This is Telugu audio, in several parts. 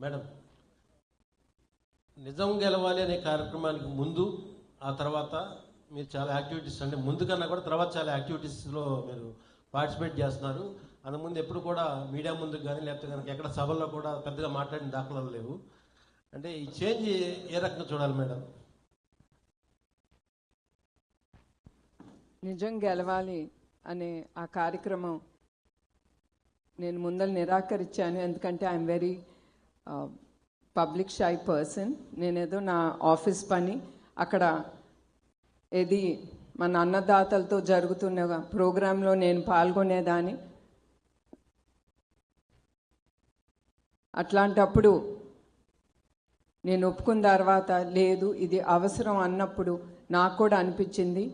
మేడం నిజం గెలవాలి అనే కార్యక్రమానికి ముందు ఆ తర్వాత మీరు చాలా యాక్టివిటీస్ అంటే ముందు కన్నా కూడా తర్వాత చాలా యాక్టివిటీస్లో మీరు పార్టిసిపేట్ చేస్తున్నారు. అంతకుముందు ఎప్పుడు కూడా మీడియా ముందుకు కానీ లేకపోతే కనుక ఎక్కడ సభల్లో కూడా పెద్దగా మాట్లాడిన దాఖలాలు లేవు. అంటే ఈ చేంజ్ ఏ రకంగా చూడాలి మేడం? నిజం గెలవాలి అనే ఆ కార్యక్రమం నేను ముందర నిరాకరించాను. ఎందుకంటే I'm very public shy person నేనేదో నా ఆఫీస్ పని అక్కడ ఏది మన అన్నదాతలతో జరుగుతున్న ప్రోగ్రాంలో నేను పాల్గొనేదాన్ని. అట్లాంటప్పుడు నేను ఒప్పుకున్న తర్వాత లేదు ఇది అవసరం అన్నప్పుడు నాకు కూడా అనిపించింది.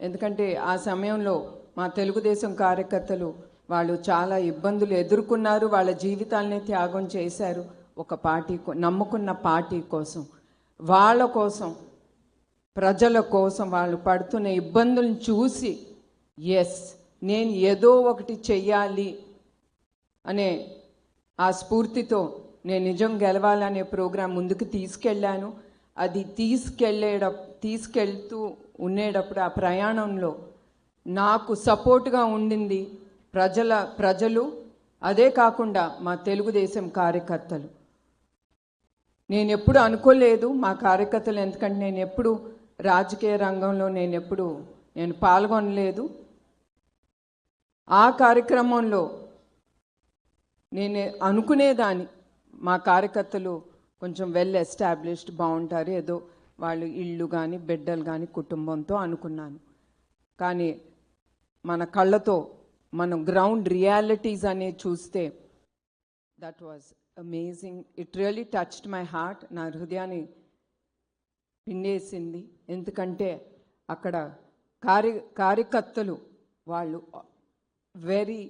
ఎందుకంటే ఆ సమయంలో మా తెలుగుదేశం కార్యకర్తలు వాళ్ళు చాలా ఇబ్బందులు ఎదుర్కొన్నారు వాళ్ళ జీవితాలని త్యాగం చేశారు ఒక పార్టీ నమ్ముకున్న పార్టీ కోసం. వాళ్ళ కోసం ప్రజల కోసం వాళ్ళు పడుతున్న ఇబ్బందులను చూసి ఎస్ నేను ఏదో ఒకటి చెయ్యాలి అనే ఆ స్ఫూర్తితో నేను నిజం గెలవాలనే ప్రోగ్రాం ముందుకు తీసుకెళ్ళాను. అది తీసుకెళ్ళేట తీసుకెళ్తూ ఉండేటప్పుడు ఆ ప్రయాణంలో నాకు సపోర్ట్గా ఉండింది ప్రజల ప్రజలు అదే కాకుండా మా తెలుగుదేశం కార్యకర్తలు. నేను ఎప్పుడు అనుకోలేదు మా కార్యకర్తలు ఎందుకంటే నేను ఎప్పుడు రాజకీయ రంగంలో నేను ఎప్పుడు నేను పాల్గొనలేదు. ఆ కార్యక్రమంలో నేను అనుకునేదాన్ని. మా కార్యకర్తలు కొంచెం వెల్ ఎస్టాబ్లిష్డ్ బాగుంటారు ఏదో వాళ్ళు ఇళ్ళు కానీ బిడ్డలు కానీ కుటుంబంతో అనుకున్నాను. కానీ మన కళ్ళతో మనం గ్రౌండ్ రియాలిటీస్ అనేది చూస్తే that was amazing it really touched my heart నా హృదయాన్ని పిండేసింది. ఎందుకంటే అక్కడ కార్య కార్యకర్తలు వాళ్ళు వెరీ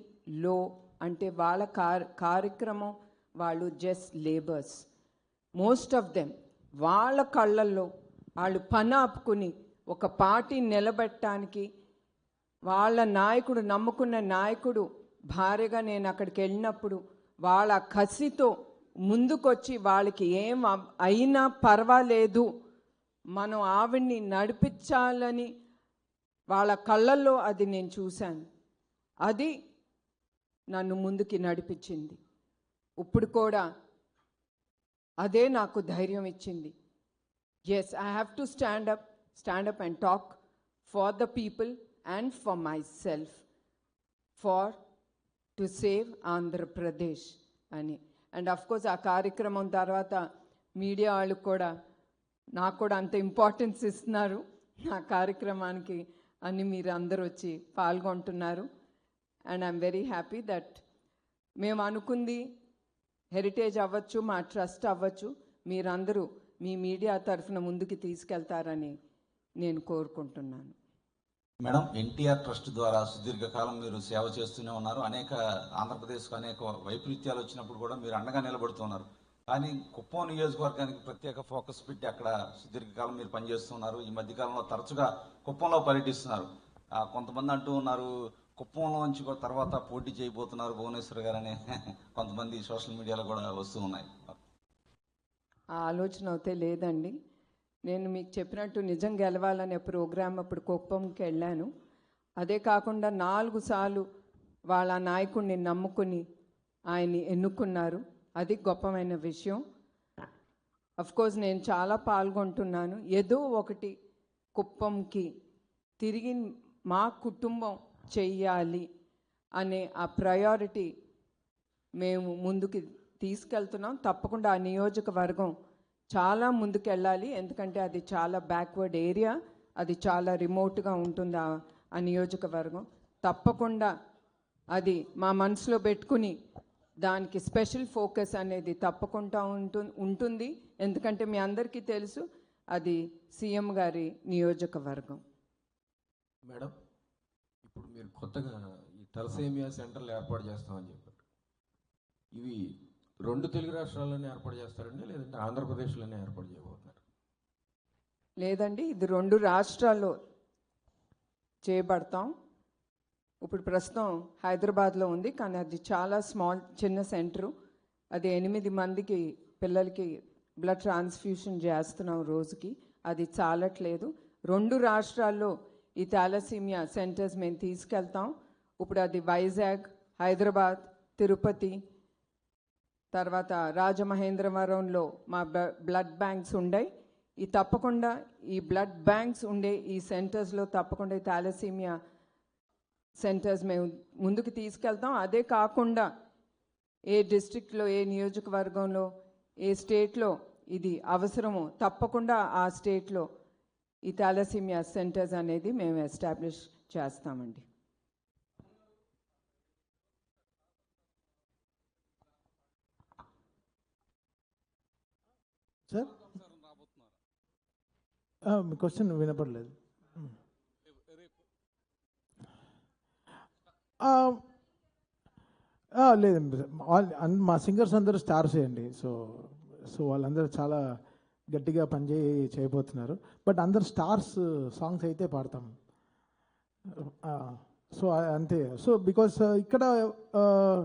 లో అంటే వాళ్ళ కార్యక్రమం వాళ్ళు just labours most of them వాళ్ళ కళ్ళల్లో వాళ్ళు పని ఆపుకుని ఒక పార్టీ నిలబెట్టడానికి వాళ్ళ నాయకుడు నమ్ముకున్న నాయకుడు భార్యగా నేను అక్కడికి వెళ్ళినప్పుడు వాళ్ళ కసితో ముందుకొచ్చి వాళ్ళకి ఏం అయినా పర్వాలేదు. మనం ఆవిడ్ని నడిపించాలని వాళ్ళ కళ్ళల్లో అది నేను చూశాను. అది నన్ను ముందుకి నడిపించింది. ఇప్పుడు కూడా అదే నాకు ధైర్యం ఇచ్చింది. Yes I have to stand up stand up and talk for the people and for myself for to save Andhra Pradesh అని. అండ్ అఫ్ కోర్స్ ఆ కార్యక్రమం తర్వాత మీడియా వాళ్ళు కూడా నాకు కూడా అంత ఇంపార్టెన్స్ ఇస్తున్నారు. నా కార్యక్రమానికి అని మీరు అందరూ వచ్చి పాల్గొంటున్నారు. And I'm very happy that మేము అనుకుంది హెరిటేజ్ అవ్వచ్చు మా ట్రస్ట్ అవ్వచ్చు మీరందరూ మీ మీడియా తరఫున ముందుకు తీసుకెళ్తారని నేను కోరుకుంటున్నాను. మేడం ఎన్టీఆర్ ట్రస్ట్ ద్వారా సుదీర్ఘకాలం మీరు సేవ చేస్తూనే ఉన్నారు. అనేక ఆంధ్రప్రదేశ్కు అనేక వైపరీత్యాలు వచ్చినప్పుడు కూడా మీరు అండగా నిలబడుతున్నారు కానీ కుప్పం నియోజకవర్గానికి ప్రత్యేక ఫోకస్ పెట్టి అక్కడ సుదీర్ఘకాలం మీరు పనిచేస్తున్నారు ఈ మధ్యకాలంలో తరచుగా కుప్పంలో పర్యటిస్తున్నారు. కొంతమంది అంటూ ఉన్నారు కుప్పంలో నుంచి కూడా తర్వాత పోటీ చేయబోతున్నారు భువనేశ్వర్ గారు అనే కొంతమంది సోషల్ మీడియాలో కూడా వస్తూ ఉన్నాయి. ఆ ఆలోచన అయితే లేదండి. నేను మీకు చెప్పినట్టు నిజం గెలవాలనే ప్రోగ్రాం అప్పుడు కుప్పంకి వెళ్ళాను. అదే కాకుండా నాలుగు సార్లు వాళ్ళ నాయకుడిని నమ్ముకుని ఆయన్ని ఎన్నుకున్నారు. అది గొప్పమైన విషయం. కోర్స్ నేను చాలా పాల్గొంటున్నాను. ఏదో ఒకటి కుప్పంకి తిరిగి మా కుటుంబం చెయ్యాలి అనే ఆ ప్రయారిటీ మేము ముందుకు తీసుకెళ్తున్నాం. తప్పకుండా ఆ నియోజకవర్గం చాలా ముందుకెళ్ళాలి. ఎందుకంటే అది చాలా బ్యాక్వర్డ్ ఏరియా అది చాలా రిమోట్గా ఉంటుంది ఆ ఆ నియోజకవర్గం. తప్పకుండా అది మా మనసులో పెట్టుకుని దానికి స్పెషల్ ఫోకస్ అనేది తప్పకుండా ఉంటు ఉంటుంది. ఎందుకంటే మీ అందరికీ తెలుసు అది సీఎం గారి నియోజకవర్గం. మేడం ఇప్పుడు మీరు కొత్తగా ఈ తలసేమియా సెంటర్లు ఏర్పాటు చేస్తామని చెప్పారు. ఇవి రెండు తెలుగు రాష్ట్రాల్లోనే ఏర్పాటు చేస్తారండి లేదంటే ఆంధ్రప్రదేశ్లోనే ఏర్పాటు చేయబోతున్నారు? లేదండి ఇది రెండు రాష్ట్రాల్లో చేయబడతాం ఇప్పుడు ప్రస్తుతం హైదరాబాద్లో ఉంది కానీ అది చాలా స్మాల్ చిన్న సెంటరు. అది ఎనిమిది మందికి పిల్లలకి బ్లడ్ ట్రాన్స్ఫ్యూషన్ చేస్తున్నాం రోజుకి. అది చాలట్లేదు. రెండు రాష్ట్రాల్లో ఈ థాలసీమియా సెంటర్స్ మేము తీసుకెళ్తాం. ఇప్పుడు అది వైజాగ్ హైదరాబాద్ తిరుపతి తర్వాత రాజమహేంద్రవరంలో మా బ్లడ్ బ్యాంక్స్ ఉండే ఈ తప్పకుండా ఈ బ్లడ్ బ్యాంక్స్ ఉండే ఈ సెంటర్స్లో తప్పకుండా ఈ థాలసీమియా సెంటర్స్ మేము ముందుకు తీసుకెళ్తాం. అదే కాకుండా ఏ డిస్ట్రిక్ట్లో ఏ నియోజకవర్గంలో ఏ స్టేట్లో ఇది అవసరమో తప్పకుండా ఆ స్టేట్లో ఈ థాలసీమియా సెంటర్స్ అనేది మేము ఎస్టాబ్లిష్ చేస్తామండి సార్ ఆ, మీ క్వశ్చన్ వినపడలేదు. లేదు ఆ, మా సింగర్స్ అందరూ స్టార్స్ అండి. సో సో వాళ్ళందరూ చాలా గట్టిగా పనిచేయి చేయబోతున్నారు. బట్ అందరు స్టార్స్ సాంగ్స్ అయితే పాడతాం. సో అంతే. సో బికాస్ ఇక్కడ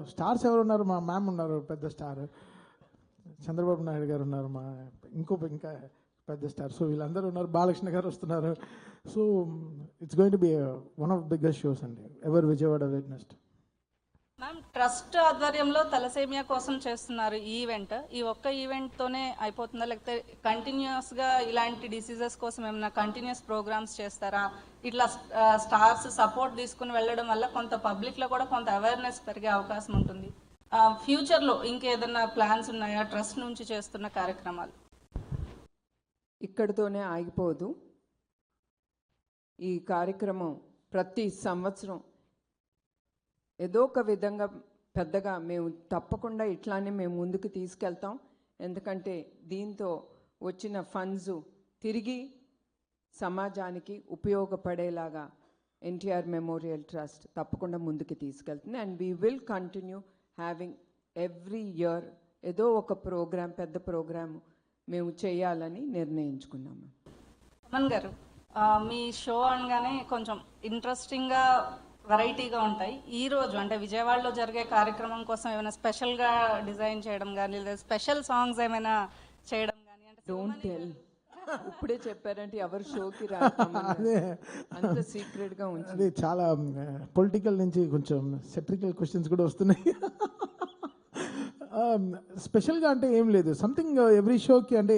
స్టార్స్ ఎవరు ఉన్నారు? మా మ్యామ్ ఉన్నారు పెద్ద స్టార్. చంద్రబాబు నాయుడు గారు ఉన్నారు మా ఇంకో ఇంకా పెద్ద స్టార్. సో వీళ్ళందరూ ఉన్నారు. బాలకృష్ణ గారు వస్తున్నారు. So it's going to be one of biggest shows అండి. Ever Vijayawada witnessed ma'am trust ఆధ్వర్యంలో తలసేమియా కోసం చేస్తున్నారు ఈ ఈవెంట్ ఈ ఒక్క ఈవెంట్ తోనే అయిపోతుందా? లేకపోతే కంటిన్యూస్గా ఇలాంటి డిసీజెస్ కోసం ఏమైనా కంటిన్యూస్ ప్రోగ్రామ్స్ చేస్తారా? ఇట్లా స్టార్స్ సపోర్ట్ తీసుకుని వెళ్ళడం వల్ల కొంత పబ్లిక్లో కూడా కొంత అవేర్నెస్ పెరిగే అవకాశం ఉంటుంది. ఫ్యూచర్లో ఇంకేదైనా ప్లాన్స్ ఉన్నాయా? ట్రస్ట్ నుంచి చేస్తున్న కార్యక్రమాలు. ఇక్కడితోనే ఆగిపోదు. ఈ కార్యక్రమం ప్రతి సంవత్సరం ఏదో ఒక విధంగా పెద్దగా మేము తప్పకుండా ఇట్లానే మేము ముందుకు తీసుకెళ్తాం. ఎందుకంటే దీంతో వచ్చిన ఫండ్స్ తిరిగి సమాజానికి ఉపయోగపడేలాగా ఎన్టీఆర్ మెమోరియల్ ట్రస్ట్ తప్పకుండా ముందుకు తీసుకెళ్తుంది. And we will continue having every year ఏదో ఒక ప్రోగ్రాం పెద్ద ప్రోగ్రాం మేము చేయాలని నిర్ణయించుకున్నాము. అమన్ గారు మీ షో అనగానే కొంచెం ఇంట్రెస్టింగ్గా వెరైటీగా ఉంటాయి. ఈ రోజు అంటే విజయవాడలో జరిగే కార్యక్రమం కోసం ఏమైనా స్పెషల్గా డిజైన్ చేయడం కానీ లేదా స్పెషల్ సాంగ్స్ ఏమైనా చేయడం కానీ అంటే డోంట్ టెల్ ఇప్పుడే చెప్పారంటే ఎవరు షోకి అంత సీక్రెట్గా ఉంచి అది చాలా పొలిటికల్ నుంచి కొంచెం సెట్రికల్ క్వశ్చన్స్ కూడా వస్తున్నాయి. Um, స్పెషల్గా అంటే ఏం లేదు. సంథింగ్ ఎవ్రీ షోకి అంటే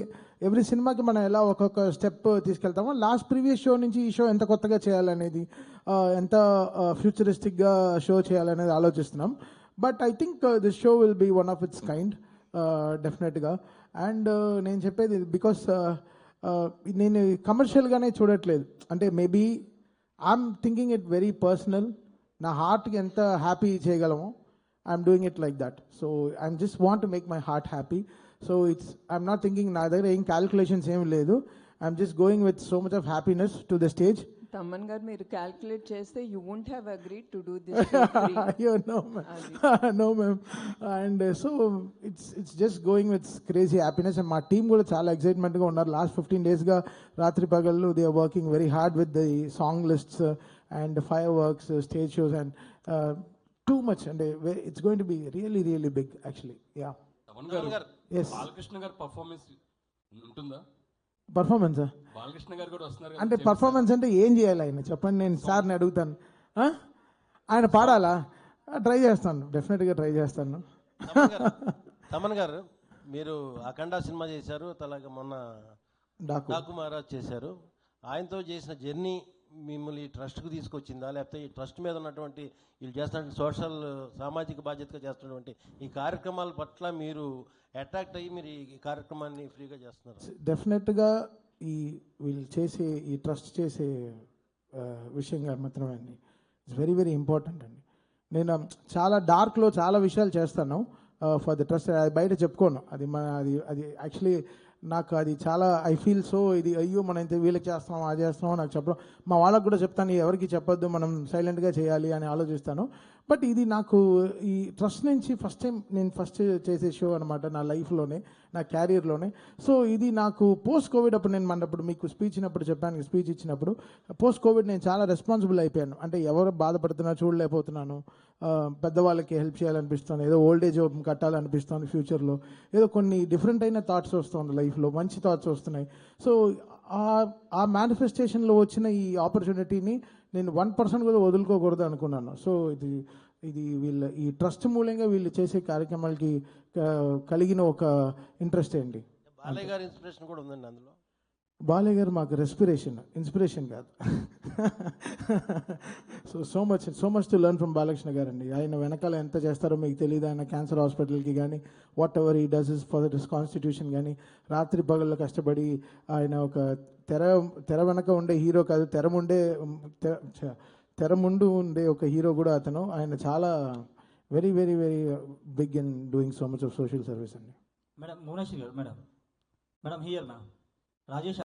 ఎవ్రీ సినిమాకి మనం ఎలా ఒక్కొక్క స్టెప్ తీసుకెళ్తామో లాస్ట్ ప్రీవియస్ షో నుంచి ఈ షో ఎంత కొత్తగా చేయాలనేది uh, ఎంత uh, ఫ్యూచరిస్టిక్గా షో చేయాలనేది ఆలోచిస్తున్నాం. But I think this show will be one of its kind డెఫినెట్గా అండ్ నేను చెప్పేది బికాస్ uh, నేను కమర్షియల్గానే చూడట్లేదు. అంటే maybe I'm thinking it very personal నా హార్ట్కి ఎంత హ్యాపీ చేయగలమో I'm doing it like that so I'm just want to make my heart happy so it's I'm not thinking నా దగ్గర ఏం క్యాలిక్యులేషన్స్ ఏం లేదు. I'm just going with so much of happiness to the stage Thaman garu మీరు క్యాల్కులేట్ చేస్తే you won't have agreed to do this అయ్యో no no ma'am and so it's it's just going with crazy happiness and మా టీం కూడా చాలా ఎక్సైట్మెంట్గా ఉన్నారు. లాస్ట్ ఫిఫ్టీన్ డేస్గా రాత్రి పగళ్ళు they are working very hard with the song lists and fireworks stage shows and too much అంటే it's going to be really really big actually yeah Thaman garu yes Balakrishna గారి పర్ఫార్మెన్స్ ఉంటుందా? పర్ఫార్మెన్స్ బాలకృష్ణ గారు కూడా వస్తున్నారు అంటే పర్ఫార్మెన్స్ అంటే ఏం చేయాలి ఆయన? చెప్పండి నేను సార్ని అడుగుతాను? ఆయన పాడాలా? ట్రై చేస్తాను. డెఫినెట్గా ట్రై చేస్తాను. తమన్ గారు మీరు అఖండ సినిమా చేశారు అలాగే మొన్న డాకు మహారాజ్ చేశారు. ఆయనతో చేసిన జర్నీ మిమ్మల్ని ఈ ట్రస్ట్కి తీసుకొచ్చిందా? లేకపోతే ఈ ట్రస్ట్ మీద ఉన్నటువంటి వీళ్ళు చేస్తున్న సోషల్ సామాజిక బాధ్యతగా చేస్తున్నటువంటి ఈ కార్యక్రమాల పట్ల మీరు అట్రాక్ట్ అయ్యి మీరు ఈ కార్యక్రమాన్ని ఫ్రీగా చేస్తున్నారు. డెఫినెట్గా ఈ వీళ్ళు చేసే ఈ ట్రస్ట్ చేసే విషయంగా మాత్రమే అండి. ఇట్స్ వెరీ వెరీ ఇంపార్టెంట్ అండి. నేను చాలా డార్క్లో చాలా విషయాలు చేస్తాను. ఫర్ ద ట్రస్ట్ అది బయట చెప్పుకోను. అది మన అది అది యాక్చువల్లీ నాకు అది చాలా ఐ ఫీల్ సో ఇది అయ్యో మనం ఇంత వీళ్ళకి చేస్తాం అది చేస్తాం నాకు చెప్పడం. మా వాళ్ళకి కూడా చెప్తాను ఎవరికి చెప్పొద్దు మనం సైలెంట్గా చేయాలి అని ఆలోచిస్తాను. బట్ ఇది నాకు ఈ ట్రస్ట్ నుంచి ఫస్ట్ టైం నేను ఫస్ట్ చేసే షో అనమాట నా లైఫ్లోనే నా క్యారియర్లోనే సో ఇది నాకు పోస్ట్ కోవిడ్ అప్పుడు నేను మనప్పుడు మీకు స్పీచ్ ఇచ్చినప్పుడు చెప్పాను స్పీచ్ ఇచ్చినప్పుడు పోస్ట్ కోవిడ్ నేను చాలా రెస్పాన్సిబుల్ అయిపోయాను. అంటే ఎవరు బాధపడుతున్నా చూడలేకపోతున్నాను. పెద్దవాళ్ళకి హెల్ప్ చేయాలనిపిస్తుంది ఏదో ఓల్డ్ ఏజ్ హోమ్ కట్టాలనిపిస్తుంది ఫ్యూచర్లో ఏదో కొన్ని డిఫరెంట్ అయిన థాట్స్ వస్తుంది లైఫ్లో మంచి థాట్స్ వస్తున్నాయి. సో ఆ- ఆ మేనిఫెస్టేషన్లో వచ్చిన ఈ ఆపర్చునిటీని నేను వన్ పర్సెంట్ కూడా వదులుకోకూడదు అనుకున్నాను. సో ఇది ఇది వీళ్ళ ఈ ట్రస్ట్ మూలంగా వీళ్ళు చేసే కార్యక్రమాలకి కలిగిన ఒక ఇంట్రెస్ట్ అండి బాలయ్య గారి ఇన్స్పిరేషన్ కూడా ఉందండి అందులో. బాలయ్య గారు మాకు రెస్పిరేషన్ ఇన్స్పిరేషన్ కాదు. So so much so much to learn from Balakrishna garu అండి ఆయన వెనకాల ఎంత చేస్తారో మీకు తెలియదు ఆయన క్యాన్సర్ హాస్పిటల్కి కానీ whatever he does is for this constitution కానీ రాత్రి పగళ్ళు కష్టపడి ఆయన ఒక తెర తెర వెనక ఉండే హీరో కాదు. తెర ముండే తె- తెర ముందు ఉండే ఒక హీరో కూడా అతను. ఆయన చాలా very very very big in doing so much of social service అండి. మేడం భువనేశ్వరి గారు మేడం. Madam here Rajesh